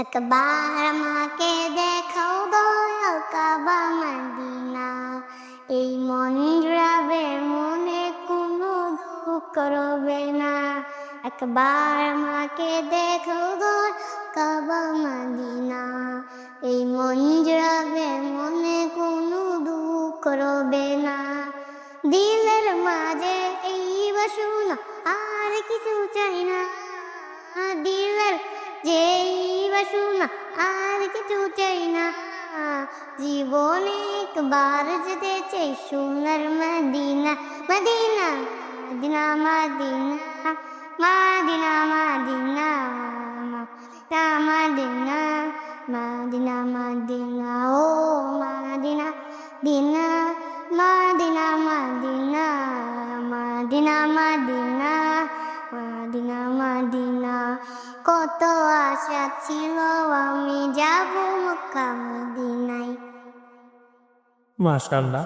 একবার আমাকে দেখাও দয়াল কাবা মদিনা। এই মন জুড়াবে মনে কোনো দুঃখ রবে না। একবার আমাকে দেখাও দয়াল কাবা মদিনা। এই মন জুড়াবে মনে কোনো দুঃখ রবে না। দিলের মাঝে এই বাসনা আর কিছু চাই না। দিলের যেই বাসনা আর কিছু চাই না জীবনে একবার যেতে চাই সোনার Medina Medina Medina Medina Medina Medina Medina Medina Medina ও মদিনা দিনা মদিনা মদিনা মদিনা কত আশা ছিল আমি যাব মক্কা মদিনায়। মাশাল্লাহ